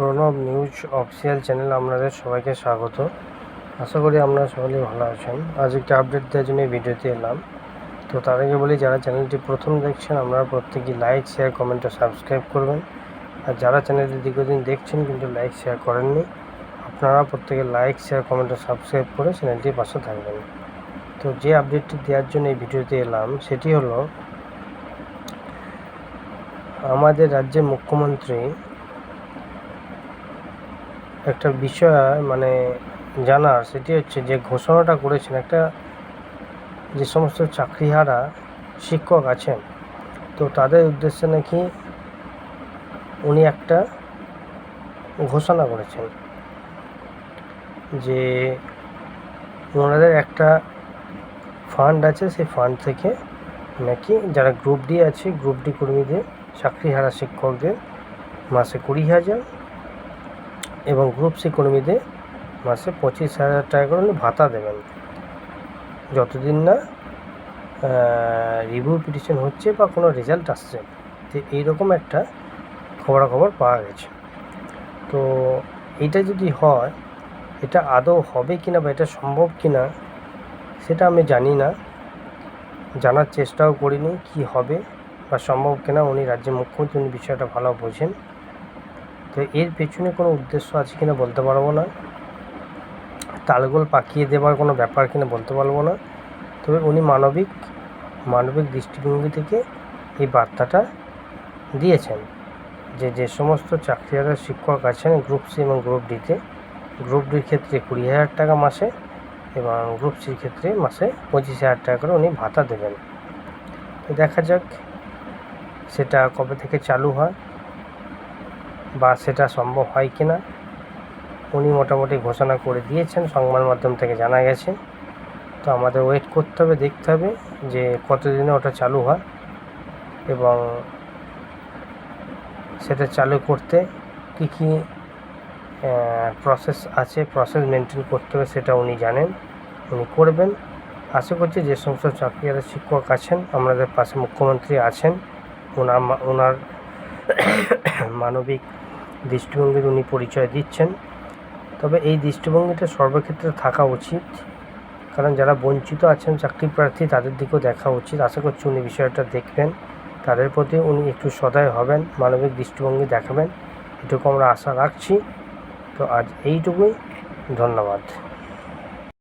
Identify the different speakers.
Speaker 1: Pranab news official channel আপনাদের সবাইকে স্বাগত। আশা করি আপনারা সকলেই ভালো আছেন। আজ একটা আপডেট দেওয়ার জন্য এই ভিডিওতে এলাম। তো তার আগে বলি, যারা চ্যানেলটি প্রথম দেখছেন, আপনারা প্রত্যেকেই লাইক শেয়ার কমেন্ট ও সাবস্ক্রাইব করবেন। আর যারা চ্যানেলটি দীর্ঘদিন দেখছেন, কিন্তু লাইক শেয়ার করেননি, আপনারা প্রত্যেকে লাইক শেয়ার কমেন্ট ও সাবস্ক্রাইব করে চ্যানেলটির পাশে থাকবেন। তো যে আপডেটটি দেওয়ার জন্য এই ভিডিওতে এলাম, সেটি হলো, আমাদের রাজ্যের মুখ্যমন্ত্রী একটা বিষয় মানে জানার সেটি হচ্ছে যে ঘোষণাটা করেছেন একটা যে সমস্ত চাকরিহারা শিক্ষক আছেন, তো তাদের উদ্দেশ্যে নাকি উনি একটা ঘোষণা করেছেন যে ওনাদের একটা ফান্ড আছে, সেই ফান্ড থেকে নাকি যারা গ্রুপ ডি আছে গ্রুপ ডি কর্মীদের, চাকরিহারা শিক্ষকদের মাসে কুড়ি হাজার এবং গ্রুপ সি কর্মীদের মাসে পঁচিশ হাজার টাকা করে ভাতা দেবেন। যতদিন না রিভিউ পিটিশন হচ্ছে বা কোনো রেজাল্ট আসছে, তো এইরকম একটা খবরাখবর পাওয়া গেছে। তো এটা যদি হয়, এটা আদৌ হবে কি না বা এটা সম্ভব কি না সেটা আমি জানি না। জানার চেষ্টাও করিনি কি হবে বা সম্ভব কিনা, উনি রাজ্যের মুখ্যমন্ত্রী, উনি বিষয়টা ভালো বোঝেন। তো এর পেছনে কোনো উদ্দেশ্য আছে কিনা বলতে পারব না। তালগোল পাকিয়ে দেওয়ার কোনো ব্যাপার কিনা বলতে পারব না। তবে উনি মানবিক মানবিক দৃষ্টিভঙ্গি থেকে এই বার্তাটা দিয়েছেন যে যে সমস্ত চাকরিহারা শিক্ষক আছেন গ্রুপ সি এবং গ্রুপ ডিতে গ্রুপ ডির ক্ষেত্রে কুড়ি হাজার টাকা মাসে এবং গ্রুপ সির ক্ষেত্রে মাসে পঁচিশ হাজার টাকা করে উনি ভাতা দেবেন। দেখা যাক সেটা কবে থেকে চালু হয়। বা সেটা সম্ভব হয় কি না, উনি মোটামুটি ঘোষণা করে দিয়েছেন, সংবাদ মাধ্যম থেকে জানা গেছে। তো আমাদের ওয়েট করতে হবে, দেখতে হবে যে কতদিনে ওটা চালু হয় এবং সেটা চালু করতে কী কী প্রসেস আছে প্রসেস মেনটেন করতে হবে সেটা উনি জানেন, উনি করবেন। আশা করছি যে সমস্ত চাকরিয়ারা শিক্ষক আছেন, আমাদের পাশে মুখ্যমন্ত্রী আছেন ওনার ওনার মানবিক দৃষ্টিভঙ্গির উনি পরিচয় দিচ্ছেন। তবে এই দৃষ্টিভঙ্গিটা সর্বক্ষেত্রে থাকা উচিত। কারণ যারা বঞ্চিত আছেন, চাকরি প্রার্থী, তাদের দিকেও দেখা উচিত। আশা করছি উনি বিষয়টা দেখবেন। তাদের প্রতি উনি একটু সদয় হবেন, মানবিক দৃষ্টিভঙ্গি দেখাবেন। এটুকু আমরা আশা রাখছি। তো আজ এইটুকুই। ধন্যবাদ।